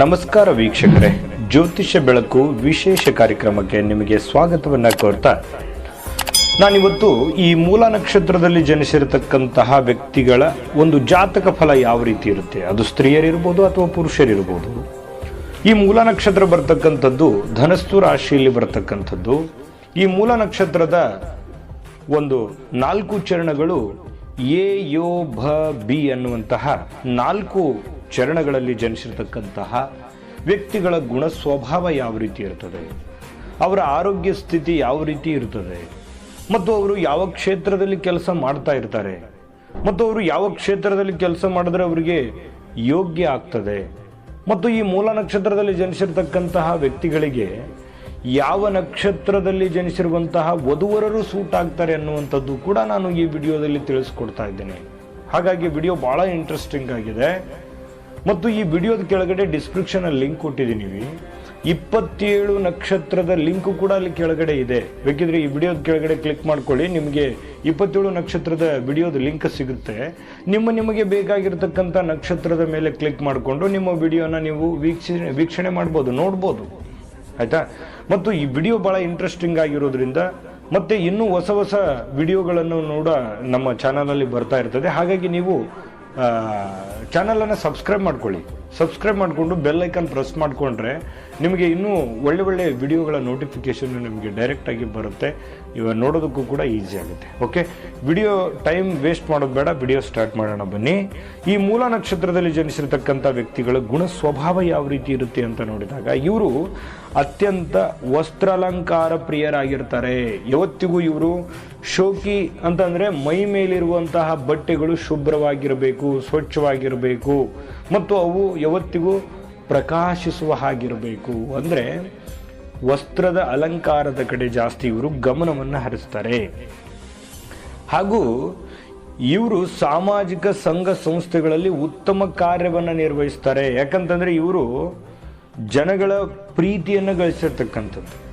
ನಮಸ್ಕಾರ ವೀಕ್ಷಕರೇ. ಜ್ಯೋತಿಷ್ಯ ಬೆಳಕು ವಿಶೇಷ ಕಾರ್ಯಕ್ರಮಕ್ಕೆ ನಿಮಗೆ ಸ್ವಾಗತವನ್ನ ಕೋರ್ತಾ ನಾನಿವತ್ತು ಈ ಮೂಲ ನಕ್ಷತ್ರದಲ್ಲಿ ಜನಿಸಿರತಕ್ಕಂತಹ ವ್ಯಕ್ತಿಗಳ ಒಂದು ಜಾತಕ ಫಲ ಯಾವ ರೀತಿ ಇರುತ್ತೆ? ಅದು ಸ್ತ್ರೀಯರಿರ್ಬೋದು ಅಥವಾ ಪುರುಷರಿರ್ಬೋದು? ಈ ಮೂಲ ನಕ್ಷತ್ರ ಬರ್ತಕ್ಕಂಥದ್ದು ಧನಸ್ತು ರಾಶಿಯಲ್ಲಿ ಬರತಕ್ಕಂಥದ್ದು. ಈ ಮೂಲ ನಕ್ಷತ್ರದ ಒಂದು ನಾಲ್ಕು ಚರಣಗಳು ಎ, ಯೋ, ಭ, ಬಿ ಅನ್ನುವಂತಹ ನಾಲ್ಕು ಚರಣಗಳಲ್ಲಿ ಜನಿಸಿರ್ತಕ್ಕಂತಹ ವ್ಯಕ್ತಿಗಳ ಗುಣ ಸ್ವಭಾವ ಯಾವ ರೀತಿ ಇರ್ತದೆ, ಅವರ ಆರೋಗ್ಯ ಸ್ಥಿತಿ ಯಾವ ರೀತಿ ಇರ್ತದೆ, ಮತ್ತು ಅವರು ಯಾವ ಕ್ಷೇತ್ರದಲ್ಲಿ ಕೆಲಸ ಮಾಡ್ತಾ ಇರ್ತಾರೆ, ಮತ್ತು ಅವರು ಯಾವ ಕ್ಷೇತ್ರದಲ್ಲಿ ಕೆಲಸ ಮಾಡಿದ್ರೆ ಅವರಿಗೆ ಯೋಗ್ಯ ಆಗ್ತದೆ, ಮತ್ತು ಈ ಮೂಲ ನಕ್ಷತ್ರದಲ್ಲಿ ಜನಿಸಿರ್ತಕ್ಕಂತಹ ವ್ಯಕ್ತಿಗಳಿಗೆ ಯಾವ ನಕ್ಷತ್ರದಲ್ಲಿ ಜನಿಸಿರುವಂತಹ ವಧುವರರು ಸೂಟ್ ಆಗ್ತಾರೆ ಅನ್ನುವಂಥದ್ದು ಕೂಡ ನಾನು ಈ ವಿಡಿಯೋದಲ್ಲಿ ತಿಳಿಸ್ಕೊಡ್ತಾ ಇದ್ದೇನೆ. ಹಾಗಾಗಿ ವಿಡಿಯೋ ಬಹಳ ಇಂಟ್ರೆಸ್ಟಿಂಗ್ ಆಗಿದೆ. ಮತ್ತು ಈ ವಿಡಿಯೋದ ಕೆಳಗಡೆ ಡಿಸ್ಕ್ರಿಪ್ಷನ್ ಅಲ್ಲಿ ಲಿಂಕ್ ಕೊಟ್ಟಿದ್ದೀನಿ. ಇಪ್ಪತ್ತೇಳು ನಕ್ಷತ್ರದ ಲಿಂಕ್ ಕೂಡ ಅಲ್ಲಿ ಕೆಳಗಡೆ ಇದೆ. ಬೇಕಿದ್ರೆ ಈ ವಿಡಿಯೋದ ಕೆಳಗಡೆ ಕ್ಲಿಕ್ ಮಾಡ್ಕೊಳ್ಳಿ. ನಿಮಗೆ ಇಪ್ಪತ್ತೇಳು ನಕ್ಷತ್ರದ ವಿಡಿಯೋದ ಲಿಂಕ್ ಸಿಗುತ್ತೆ. ನಿಮ್ಮ ನಿಮಗೆ ಬೇಕಾಗಿರ್ತಕ್ಕಂಥ ನಕ್ಷತ್ರದ ಮೇಲೆ ಕ್ಲಿಕ್ ಮಾಡಿಕೊಂಡು ನಿಮ್ಮ ವಿಡಿಯೋನ ನೀವು ವೀಕ್ಷಣೆ ವೀಕ್ಷಣೆ ಮಾಡ್ಬೋದು, ನೋಡ್ಬೋದು. ಆಯ್ತಾ? ಮತ್ತು ಈ ವಿಡಿಯೋ ಭಾಳ ಇಂಟ್ರೆಸ್ಟಿಂಗ್ ಆಗಿರೋದ್ರಿಂದ ಮತ್ತೆ ಇನ್ನೂ ಹೊಸ ಹೊಸ ವಿಡಿಯೋಗಳನ್ನು ನೋಡ ನಮ್ಮ ಚಾನಲಲ್ಲಿ ಬರ್ತಾ ಇರ್ತದೆ. ಹಾಗಾಗಿ ನೀವು ಚಾನಲನ್ನು ಸಬ್ಸ್ಕ್ರೈಬ್ ಮಾಡ್ಕೊಳ್ಳಿ. ಸಬ್ಸ್ಕ್ರೈಬ್ ಮಾಡಿಕೊಂಡು ಬೆಲ್ ಪ್ರೆಸ್ ಮಾಡಿಕೊಂಡ್ರೆ ನಿಮಗೆ ಇನ್ನೂ ಒಳ್ಳೆ ಒಳ್ಳೆ ವಿಡಿಯೋಗಳ ನೋಟಿಫಿಕೇಷನ್ ನಿಮಗೆ ಡೈರೆಕ್ಟಾಗಿ ಬರುತ್ತೆ. ಇವಾಗ ನೋಡೋದಕ್ಕೂ ಕೂಡ ಈಸಿ ಆಗುತ್ತೆ. ಓಕೆ ವಿಡಿಯೋ ಟೈಮ್ ವೇಸ್ಟ್ ಮಾಡೋದು ಬೇಡ ವಿಡಿಯೋ ಸ್ಟಾರ್ಟ್ ಮಾಡೋಣ ಬನ್ನಿ. ಈ ಮೂಲ ನಕ್ಷತ್ರದಲ್ಲಿ ಜನಿಸಿರ್ತಕ್ಕಂಥ ವ್ಯಕ್ತಿಗಳ ಗುಣ ಸ್ವಭಾವ ಯಾವ ರೀತಿ ಇರುತ್ತೆ ಅಂತ ನೋಡಿದಾಗ ಇವರು ಅತ್ಯಂತ ವಸ್ತ್ರಾಲಂಕಾರ ಪ್ರಿಯರಾಗಿರ್ತಾರೆ. ಯಾವತ್ತಿಗೂ ಇವರು ಶೋಕಿ ಅಂತಂದರೆ ಮೈ ಮೇಲಿರುವಂತಹ ಬಟ್ಟೆಗಳು ಶುಭ್ರವಾಗಿರಬೇಕು, ಸ್ವಚ್ಛವಾಗಿರಬೇಕು. ಮತ್ತು ಅವು ಯಾವತ್ತಿಗೂ ಪ್ರಕಾಶಿಸುವ ಹಾಗಿರಬೇಕು. ಅಂದ್ರೆ ವಸ್ತ್ರದ ಅಲಂಕಾರದ ಕಡೆ ಜಾಸ್ತಿ ಇವರು ಗಮನವನ್ನು ಹರಿಸ್ತಾರೆ. ಹಾಗೂ ಇವರು ಸಾಮಾಜಿಕ ಸಂಘ ಸಂಸ್ಥೆಗಳಲ್ಲಿ ಉತ್ತಮ ಕಾರ್ಯವನ್ನು ನಿರ್ವಹಿಸ್ತಾರೆ. ಯಾಕಂತಂದ್ರೆ ಇವರು ಜನಗಳ ಪ್ರೀತಿಯನ್ನು ಗಳಿಸಿರ್ತಕ್ಕಂಥದ್ದು.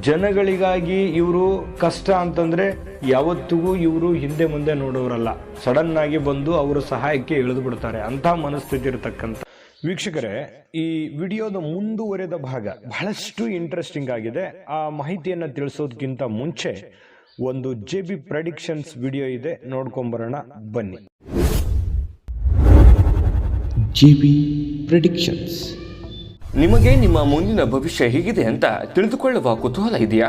ಜನಗಳಿಗಾಗಿ ಇವರು ಕಷ್ಟ ಅಂತಂದ್ರೆ ಯಾವತ್ತಿಗೂ ಇವರು ಹಿಂದೆ ಮುಂದೆ ನೋಡೋರಲ್ಲ. ಸಡನ್ ಆಗಿ ಬಂದು ಅವರ ಸಹಾಯಕ್ಕೆ ಇಳಿದು ಬಿಡ್ತಾರೆ. ಅಂತ ಮನಸ್ಥಿತಿ ಇರತಕ್ಕಂಥ ವೀಕ್ಷಕರೇ ಈ ವಿಡಿಯೋದ ಮುಂದುವರೆದ ಭಾಗ ಬಹಳಷ್ಟು ಇಂಟ್ರೆಸ್ಟಿಂಗ್ ಆಗಿದೆ. ಆ ಮಾಹಿತಿಯನ್ನು ತಿಳಿಸೋದಕ್ಕಿಂತ ಮುಂಚೆ ಒಂದು ಜೆ ಬಿ ಪ್ರೆಡಿಕ್ಷನ್ಸ್ ವಿಡಿಯೋ ಇದೆ. ನೋಡ್ಕೊಂಬರೋಣ ಬನ್ನಿ. ಜೆ ಬಿ ಪ್ರೆಡಿಕ್ಷನ್ಸ್ ನಿಮಗೆ ನಿಮ್ಮ ಮುಂದಿನ ಭವಿಷ್ಯ ಹೇಗಿದೆ ಅಂತ ತಿಳಿದುಕೊಳ್ಳುವ ಕುತೂಹಲ ಇದೆಯಾ?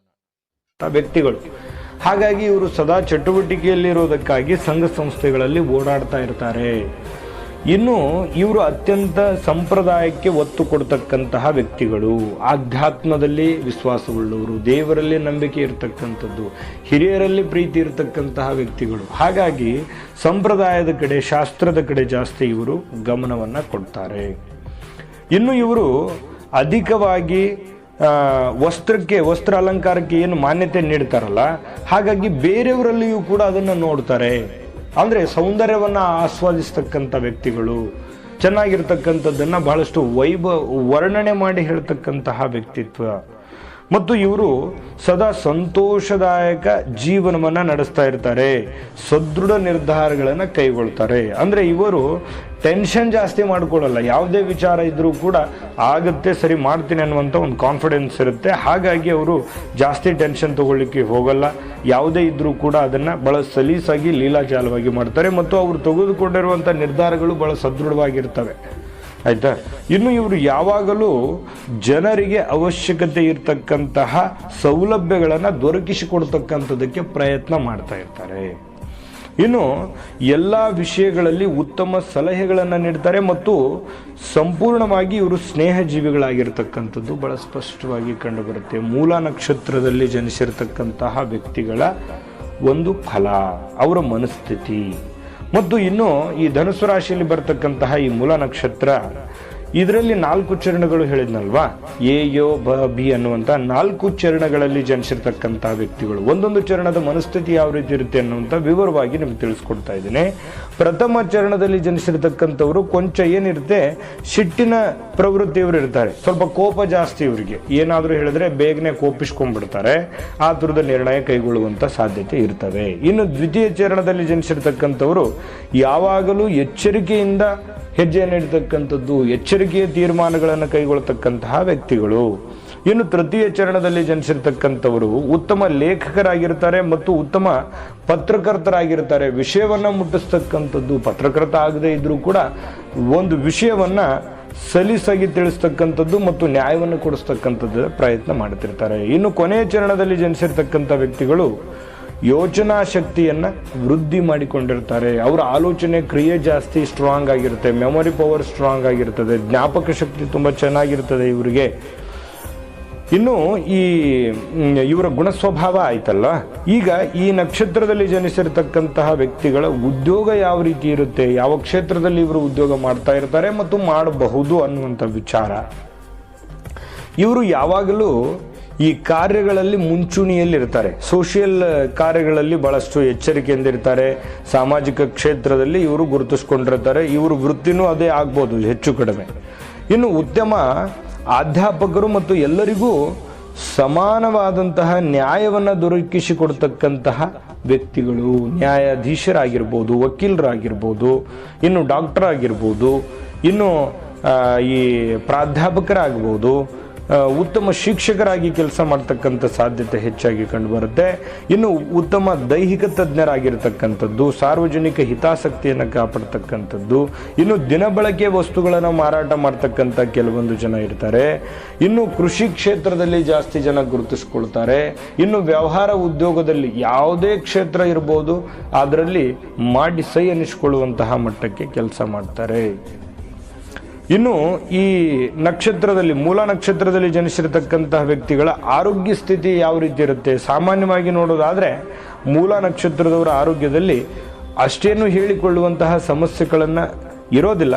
ವ್ಯಕ್ತಿಗಳು. ಹಾಗಾಗಿ ಇವರು ಸದಾ ಚಟುವಟಿಕೆಯಲ್ಲಿರೋದಕ್ಕಾಗಿ ಸಂಘ ಸಂಸ್ಥೆಗಳಲ್ಲಿ ಓಡಾಡ್ತಾ ಇರ್ತಾರೆ. ಇನ್ನು ಇವರು ಅತ್ಯಂತ ಸಂಪ್ರದಾಯಕ್ಕೆ ಒತ್ತು ಕೊಡ್ತಕ್ಕಂತಹ ವ್ಯಕ್ತಿಗಳು. ಆಧ್ಯಾತ್ಮದಲ್ಲಿ ವಿಶ್ವಾಸವುಳ್ಳವರು, ದೇವರಲ್ಲಿ ನಂಬಿಕೆ ಇರತಕ್ಕಂಥದ್ದು, ಹಿರಿಯರಲ್ಲಿ ಪ್ರೀತಿ ಇರತಕ್ಕಂತಹ ವ್ಯಕ್ತಿಗಳು. ಹಾಗಾಗಿ ಸಂಪ್ರದಾಯದ ಕಡೆ, ಶಾಸ್ತ್ರದ ಕಡೆ ಜಾಸ್ತಿ ಇವರು ಗಮನವನ್ನು ಕೊಡ್ತಾರೆ. ಇನ್ನು ಇವರು ಅಧಿಕವಾಗಿ ವಸ್ತ್ರಕ್ಕೆ, ವಸ್ತ್ರ ಅಲಂಕಾರಕ್ಕೆ ಏನು ಮಾನ್ಯತೆ ನೀಡ್ತಾರಲ್ಲ, ಹಾಗಾಗಿ ಬೇರೆಯವರಲ್ಲಿಯೂ ಕೂಡ ಅದನ್ನು ನೋಡ್ತಾರೆ. ಅಂದರೆ ಸೌಂದರ್ಯವನ್ನು ಆಸ್ವಾದಿಸ್ತಕ್ಕಂಥ ವ್ಯಕ್ತಿಗಳು, ಚೆನ್ನಾಗಿರ್ತಕ್ಕಂಥದ್ದನ್ನು ಬಹಳಷ್ಟು ವೈಭ, ವರ್ಣನೆ ಮಾಡಿ ಹೇಳ್ತಕ್ಕಂತಹ ವ್ಯಕ್ತಿತ್ವ. ಮತ್ತು ಇವರು ಸದಾ ಸಂತೋಷದಾಯಕ ಜೀವನವನ್ನು ನಡೆಸ್ತಾ ಇರ್ತಾರೆ, ಸದೃಢ ನಿರ್ಧಾರಗಳನ್ನು ಕೈಗೊಳ್ತಾರೆ. ಅಂದರೆ ಇವರು ಟೆನ್ಷನ್ ಜಾಸ್ತಿ ಮಾಡ್ಕೊಳ್ಳಲ್ಲ ಯಾವುದೇ ವಿಚಾರ ಇದ್ದರೂ ಕೂಡ ಆಗುತ್ತೆ, ಸರಿ ಮಾಡ್ತೀನಿ ಅನ್ನುವಂಥ ಒಂದು ಕಾನ್ಫಿಡೆನ್ಸ್ ಇರುತ್ತೆ. ಹಾಗಾಗಿ ಅವರು ಜಾಸ್ತಿ ಟೆನ್ಷನ್ ತಗೊಳ್ಳಿಕ್ಕೆ ಹೋಗಲ್ಲ, ಯಾವುದೇ ಇದ್ದರೂ ಕೂಡ ಅದನ್ನು ಬಹಳ ಸಲೀಸಾಗಿ, ಲೀಲಾಜಾಲವಾಗಿ ಮಾಡ್ತಾರೆ. ಮತ್ತು ಅವರು ತೆಗೆದುಕೊಂಡಿರುವಂಥ ನಿರ್ಧಾರಗಳು ಬಹಳ ಸದೃಢವಾಗಿರ್ತವೆ. ಆಯ್ತಾ? ಇನ್ನು ಇವರು ಯಾವಾಗಲೂ ಜನರಿಗೆ ಅವಶ್ಯಕತೆ ಇರತಕ್ಕಂತಹ ಸೌಲಭ್ಯಗಳನ್ನು ದೊರಕಿಸಿಕೊಡ್ತಕ್ಕಂಥದಕ್ಕೆ ಪ್ರಯತ್ನ ಮಾಡ್ತಾ ಇರ್ತಾರೆ. ಇನ್ನು ಎಲ್ಲ ವಿಷಯಗಳಲ್ಲಿ ಉತ್ತಮ ಸಲಹೆಗಳನ್ನು ನೀಡ್ತಾರೆ ಮತ್ತು ಸಂಪೂರ್ಣವಾಗಿ ಇವರು ಸ್ನೇಹಜೀವಿಗಳಾಗಿರ್ತಕ್ಕಂಥದ್ದು ಬಹಳ ಸ್ಪಷ್ಟವಾಗಿ ಕಂಡುಬರುತ್ತೆ. ಮೂಲ ನಕ್ಷತ್ರದಲ್ಲಿ ಜನಿಸಿರ್ತಕ್ಕಂತಹ ವ್ಯಕ್ತಿಗಳ ಒಂದು ಫಲ, ಅವರ ಮನಸ್ಥಿತಿ. ಮತ್ತು ಇನ್ನು ಈ ಧನುಸು ರಾಶಿಯಲ್ಲಿ ಬರ್ತಕ್ಕಂತಹ ಈ ಮೂಲ ನಕ್ಷತ್ರ ಇದರಲ್ಲಿ ನಾಲ್ಕು ಚರಣಗಳು ಹೇಳಿದ್ನಲ್ವಾ? ಎ, ಯೋ, ಬ, ಬಿ ಅನ್ನುವಂಥ ನಾಲ್ಕು ಚರಣಗಳಲ್ಲಿ ಜನಿಸಿರ್ತಕ್ಕಂಥ ವ್ಯಕ್ತಿಗಳು. ಒಂದೊಂದು ಚರಣದ ಮನಸ್ಥಿತಿ ಯಾವ ರೀತಿ ಇರುತ್ತೆ ಅನ್ನುವಂಥ ವಿವರವಾಗಿ ನಿಮ್ಗೆ ತಿಳಿಸ್ಕೊಡ್ತಾ ಇದ್ದೀನಿ. ಪ್ರಥಮ ಚರಣದಲ್ಲಿ ಜನಿಸಿರ್ತಕ್ಕಂಥವ್ರು ಕೊಂಚ ಏನಿರುತ್ತೆ, ಸಿಟ್ಟಿನ ಪ್ರವೃತ್ತಿಯವರು ಇರ್ತಾರೆ. ಸ್ವಲ್ಪ ಕೋಪ ಜಾಸ್ತಿ ಇವರಿಗೆ. ಏನಾದರೂ ಹೇಳಿದ್ರೆ ಬೇಗನೆ ಕೋಪಿಸ್ಕೊಂಡ್ಬಿಡ್ತಾರೆ. ಆ ಥರದ ನಿರ್ಣಯ ಕೈಗೊಳ್ಳುವಂಥ ಸಾಧ್ಯತೆ ಇರ್ತವೆ ಇನ್ನು ದ್ವಿತೀಯ ಚರಣದಲ್ಲಿ ಜನಿಸಿರ್ತಕ್ಕಂಥವರು ಯಾವಾಗಲೂ ಎಚ್ಚರಿಕೆಯಿಂದ ಹೆಜ್ಜೆಯನ್ನು ಇಡ್ತಕ್ಕಂಥದ್ದು ಎಚ್ಚರಿಕೆಯ ತೀರ್ಮಾನಗಳನ್ನು ಕೈಗೊಳ್ಳತಕ್ಕಂತಹ ವ್ಯಕ್ತಿಗಳು. ಇನ್ನು ತೃತೀಯ ಚರಣದಲ್ಲಿ ಜನಿಸಿರ್ತಕ್ಕಂಥವರು ಉತ್ತಮ ಲೇಖಕರಾಗಿರ್ತಾರೆ ಮತ್ತು ಉತ್ತಮ ಪತ್ರಕರ್ತರಾಗಿರ್ತಾರೆ. ವಿಷಯವನ್ನು ಮುಟ್ಟಿಸ್ತಕ್ಕಂಥದ್ದು ಪತ್ರಕರ್ತ ಆಗದೇ ಇದ್ದರೂ ಕೂಡ ಒಂದು ವಿಷಯವನ್ನು ಸಲೀಸಾಗಿ ತಿಳಿಸ್ತಕ್ಕಂಥದ್ದು ಮತ್ತು ನ್ಯಾಯವನ್ನು ಕೊಡಿಸ್ತಕ್ಕಂಥದ್ದು ಪ್ರಯತ್ನ ಮಾಡ್ತಿರ್ತಾರೆ. ಇನ್ನು ಕೊನೆಯ ಚರಣದಲ್ಲಿ ಜನಿಸಿರ್ತಕ್ಕಂಥ ವ್ಯಕ್ತಿಗಳು ಯೋಚನಾ ಶಕ್ತಿಯನ್ನು ವೃದ್ಧಿ ಮಾಡಿಕೊಂಡಿರ್ತಾರೆ. ಅವರ ಆಲೋಚನೆ ಕ್ರಿಯೆ ಜಾಸ್ತಿ ಸ್ಟ್ರಾಂಗ್ ಆಗಿರುತ್ತೆ. ಮೆಮೊರಿ ಪವರ್ ಸ್ಟ್ರಾಂಗ್ ಆಗಿರ್ತದೆ. ಜ್ಞಾಪಕ ಶಕ್ತಿ ತುಂಬ ಚೆನ್ನಾಗಿರ್ತದೆ ಇವರಿಗೆ. ಇನ್ನು ಈ ಇವರ ಗುಣ ಸ್ವಭಾವ ಆಯ್ತಲ್ಲ? ಈಗ ಈ ನಕ್ಷತ್ರದಲ್ಲಿ ಜನಿಸಿರ್ತಕ್ಕಂತಹ ವ್ಯಕ್ತಿಗಳ ಉದ್ಯೋಗ ಯಾವ ರೀತಿ ಇರುತ್ತೆ? ಯಾವ ಕ್ಷೇತ್ರದಲ್ಲಿ ಇವರು ಉದ್ಯೋಗ ಮಾಡ್ತಾ ಇರ್ತಾರೆ ಮತ್ತು ಮಾಡಬಹುದು ಅನ್ನುವಂಥ ವಿಚಾರ. ಇವರು ಯಾವಾಗಲೂ ಈ ಕಾರ್ಯಗಳಲ್ಲಿ ಮುಂಚೂಣಿಯಲ್ಲಿರ್ತಾರೆ. ಸೋಷಿಯಲ್ ಕಾರ್ಯಗಳಲ್ಲಿ ಬಹಳಷ್ಟು ಎಚ್ಚರಿಕೆಯಿಂದ ಇರ್ತಾರೆ ಸಾಮಾಜಿಕ ಕ್ಷೇತ್ರದಲ್ಲಿ ಇವರು ಗುರುತಿಸ್ಕೊಂಡಿರ್ತಾರೆ. ಇವರು ವೃತ್ತಿನೂ ಅದೇ ಆಗ್ಬೋದು, ಹೆಚ್ಚು ಕಡಿಮೆ. ಇನ್ನು ಉದ್ಯಮ, ಅಧ್ಯಾಪಕರು ಮತ್ತು ಎಲ್ಲರಿಗೂ ಸಮಾನವಾದಂತಹ ನ್ಯಾಯವನ್ನು ದೊರಕಿಸಿಕೊಡ್ತಕ್ಕಂತಹ ವ್ಯಕ್ತಿಗಳು, ನ್ಯಾಯಾಧೀಶರಾಗಿರ್ಬೋದು, ವಕೀಲರಾಗಿರ್ಬೋದು, ಇನ್ನು ಡಾಕ್ಟರ್ ಆಗಿರ್ಬೋದು ಇನ್ನು ಈ ಪ್ರಾಧ್ಯಾಪಕರಾಗ್ಬೋದು ಉತ್ತಮ ಶಿಕ್ಷಕರಾಗಿ ಕೆಲಸ ಮಾಡ್ತಕ್ಕಂಥ ಸಾಧ್ಯತೆ ಹೆಚ್ಚಾಗಿ ಕಂಡುಬರುತ್ತೆ. ಇನ್ನು ಉತ್ತಮ ದೈಹಿಕ ತಜ್ಞರಾಗಿರ್ತಕ್ಕಂಥದ್ದು, ಸಾರ್ವಜನಿಕ ಹಿತಾಸಕ್ತಿಯನ್ನು ಕಾಪಾಡ್ತಕ್ಕಂಥದ್ದು, ಇನ್ನು ದಿನಬಳಕೆ ವಸ್ತುಗಳನ್ನು ಮಾರಾಟ ಮಾಡ್ತಕ್ಕಂಥ ಕೆಲವೊಂದು ಜನ ಇರ್ತಾರೆ. ಇನ್ನು ಕೃಷಿ ಕ್ಷೇತ್ರದಲ್ಲಿ ಜಾಸ್ತಿ ಜನ ಗುರುತಿಸ್ಕೊಳ್ತಾರೆ. ಇನ್ನು ವ್ಯವಹಾರ ಉದ್ಯೋಗದಲ್ಲಿ ಯಾವುದೇ ಕ್ಷೇತ್ರ ಇರ್ಬೋದು, ಅದರಲ್ಲಿ ಮಾಡಿ ಸೈ ಅನ್ನಿಸ್ಕೊಳ್ಳುವಂತಹ ಮಟ್ಟಕ್ಕೆ ಕೆಲಸ ಮಾಡ್ತಾರೆ. ಇನ್ನು ಈ ನಕ್ಷತ್ರದಲ್ಲಿ, ಮೂಲ ನಕ್ಷತ್ರದಲ್ಲಿ ಜನಿಸಿರತಕ್ಕಂತಹ ವ್ಯಕ್ತಿಗಳ ಆರೋಗ್ಯ ಸ್ಥಿತಿ ಯಾವ ರೀತಿ ಇರುತ್ತೆ? ಸಾಮಾನ್ಯವಾಗಿ ನೋಡೋದಾದ್ರೆ, ಮೂಲ ನಕ್ಷತ್ರದವರ ಆರೋಗ್ಯದಲ್ಲಿ ಅಷ್ಟೇನು ಹೇಳಿಕೊಳ್ಳುವಂತಹ ಸಮಸ್ಯೆಗಳನ್ನು ಇರೋದಿಲ್ಲ.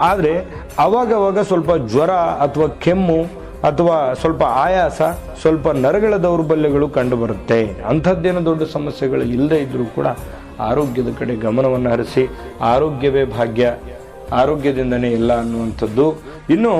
ಆದರೆ ಅವಾಗವಾಗ ಸ್ವಲ್ಪ ಜ್ವರ ಅಥವಾ ಕೆಮ್ಮು ಅಥವಾ ಸ್ವಲ್ಪ ಆಯಾಸ, ಸ್ವಲ್ಪ ನರಗಳ ದೌರ್ಬಲ್ಯಗಳು ಕಂಡುಬರುತ್ತೆ. ಅಂಥದ್ದೇನು ದೊಡ್ಡ ಸಮಸ್ಯೆಗಳು ಇಲ್ಲದೆ ಇದ್ದರೂ ಕೂಡ ಆರೋಗ್ಯದ ಕಡೆ ಗಮನವನ್ನು ಹರಿಸಿ, ಆರೋಗ್ಯವೇ ಭಾಗ್ಯ. ಆರೋಗ್ಯದಿಂದನೇ ಇಲ್ಲ ಅನ್ನುವಂಥದ್ದು. ಇನ್ನು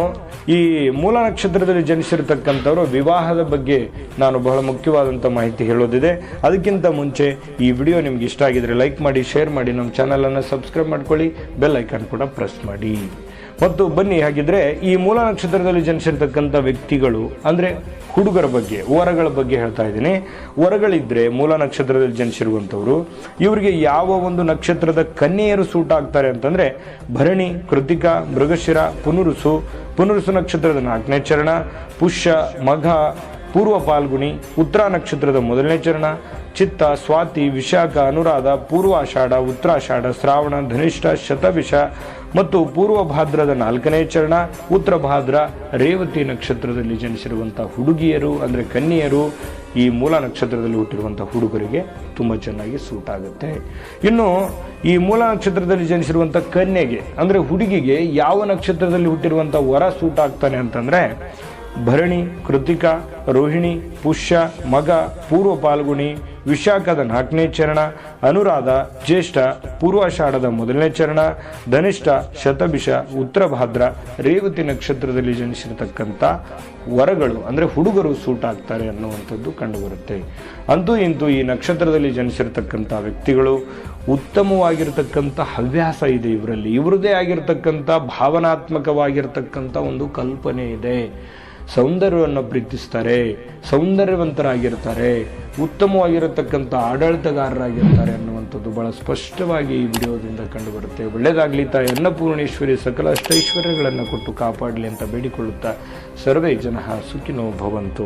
ಈ ಮೂಲ ನಕ್ಷತ್ರದಲ್ಲಿ ಜನಿಸಿರ್ತಕ್ಕಂಥವರು ವಿವಾಹದ ಬಗ್ಗೆ ನಾನು ಬಹಳ ಮುಖ್ಯವಾದಂಥ ಮಾಹಿತಿ ಹೇಳೋದಿದೆ. ಅದಕ್ಕಿಂತ ಮುಂಚೆ ಈ ವಿಡಿಯೋ ನಿಮ್ಗೆ ಇಷ್ಟ ಆಗಿದ್ರೆ ಲೈಕ್ ಮಾಡಿ, ಶೇರ್ ಮಾಡಿ, ನಮ್ಮ ಚಾನಲನ್ನು ಸಬ್ಸ್ಕ್ರೈಬ್ ಮಾಡ್ಕೊಳ್ಳಿ, ಬೆಲ್ ಐಕಾನ್ ಕೂಡ ಪ್ರೆಸ್ ಮಾಡಿ. ಮತ್ತು ಬನ್ನಿ, ಹಾಗಿದ್ರೆ ಈ ಮೂಲ ನಕ್ಷತ್ರದಲ್ಲಿ ಜನಿಸಿರ್ತಕ್ಕಂಥ ವ್ಯಕ್ತಿಗಳು, ಅಂದರೆ ಹುಡುಗರ ಬಗ್ಗೆ, ವರಗಳ ಬಗ್ಗೆ ಹೇಳ್ತಾ ಇದ್ದೀನಿ. ವರಗಳಿದ್ರೆ ಮೂಲ ನಕ್ಷತ್ರದಲ್ಲಿ ಜನಿಸಿರುವಂಥವ್ರು. ಇವರಿಗೆ ಯಾವ ಒಂದು ನಕ್ಷತ್ರದ ಕನ್ಯೆಯರು ಸೂಟ್ ಆಗ್ತಾರೆ ಅಂತಂದ್ರೆ, ಭರಣಿ, ಕೃತಿಕ, ಮೃಗಶಿರ, ಪುನರುಸು. ಪುನರುಸು ನಕ್ಷತ್ರದ ನಾಲ್ಕನೇ ಚರಣ, ಪುಷ್ಯ, ಮಘ, ಪೂರ್ವ ಪಾಲ್ಗುಣಿ, ಉತ್ತರ ನಕ್ಷತ್ರದ ಮೊದಲನೇ ಚರಣ, ಚಿತ್ತ, ಸ್ವಾತಿ, ವಿಶಾಖ, ಅನುರಾಧ, ಪೂರ್ವಾಷಾಢ, ಉತ್ತರಾಷಾಢ, ಶ್ರಾವಣ, ಧನಿಷ್ಠ, ಶತವಿಷ ಮತ್ತು ಪೂರ್ವ ಭಾದ್ರದ ನಾಲ್ಕನೇ ಚರಣ, ಉತ್ತರ ಭಾದ್ರ, ರೇವತಿ ನಕ್ಷತ್ರದಲ್ಲಿ ಜನಿಸಿರುವಂಥ ಹುಡುಗಿಯರು, ಅಂದರೆ ಕನ್ಯೆಯರು, ಈ ಮೂಲ ನಕ್ಷತ್ರದಲ್ಲಿ ಹುಟ್ಟಿರುವಂಥ ಹುಡುಗರಿಗೆ ತುಂಬ ಚೆನ್ನಾಗಿ ಸೂಟ್ ಆಗುತ್ತೆ. ಇನ್ನು ಈ ಮೂಲ ನಕ್ಷತ್ರದಲ್ಲಿ ಜನಿಸಿರುವಂಥ ಕನ್ಯೆಗೆ, ಅಂದರೆ ಹುಡುಗಿಗೆ ಯಾವ ನಕ್ಷತ್ರದಲ್ಲಿ ಹುಟ್ಟಿರುವಂಥ ವರ ಸೂಟ್ ಆಗ್ತಾನೆ ಅಂತಂದರೆ ಭರಣಿ, ಕೃತಿಕ, ರೋಹಿಣಿ, ಪುಷ್ಯ, ಮಗ, ಪೂರ್ವ ಪಾಲ್ಗುಣಿ ವಿಶಾಖದ ನಾಲ್ಕನೇ ಚರಣ, ಅನುರಾಧ, ಜ್ಯೇಷ್ಠ, ಪೂರ್ವಾಷಾಢದ ಮೊದಲನೇ ಚರಣ, ಧನಿಷ್ಠ, ಶತಭಿಷ ಉತ್ತರ ಭಾದ್ರ ರೇವತಿ ನಕ್ಷತ್ರದಲ್ಲಿ ಜನಿಸಿರತಕ್ಕಂಥ ವರಗಳು, ಅಂದರೆ ಹುಡುಗರು ಸೂಟ್ ಆಗ್ತಾರೆ ಅನ್ನುವಂಥದ್ದು ಕಂಡುಬರುತ್ತೆ. ಅಂತೂ ಇಂತೂ ಈ ನಕ್ಷತ್ರದಲ್ಲಿ ಜನಿಸಿರ್ತಕ್ಕಂಥ ವ್ಯಕ್ತಿಗಳು ಉತ್ತಮವಾಗಿರ್ತಕ್ಕಂಥ ಹವ್ಯಾಸ ಇದೆ ಇವರಲ್ಲಿ. ಇವರದೇ ಆಗಿರತಕ್ಕಂಥ ಭಾವನಾತ್ಮಕವಾಗಿರ್ತಕ್ಕಂಥ ಒಂದು ಕಲ್ಪನೆ ಇದೆ. ಸೌಂದರ್ಯವನ್ನು ಪ್ರೀತಿಸ್ತಾರೆ, ಸೌಂದರ್ಯವಂತರಾಗಿರ್ತಾರೆ, ಉತ್ತಮವಾಗಿರತಕ್ಕಂಥ ಆಡಳಿತಗಾರರಾಗಿರ್ತಾರೆ ಅನ್ನುವಂಥದ್ದು ಬಹಳ ಸ್ಪಷ್ಟವಾಗಿ ಈ ವಿಡಿಯೋದಿಂದ ಕಂಡುಬರುತ್ತೆ. ಒಳ್ಳೆಯದಾಗಲಿ ತಾಯಿ, ಅನ್ನಪೂರ್ಣೇಶ್ವರಿ ಸಕಲ ಅಷ್ಟೈಶ್ವರ್ಯಗಳನ್ನು ಕೊಟ್ಟು ಕಾಪಾಡಲಿ ಅಂತ ಬೇಡಿಕೊಳ್ಳುತ್ತಾ ಸರ್ವೇ ಜನ ಸುಖಿನೋ ಭವಂತು.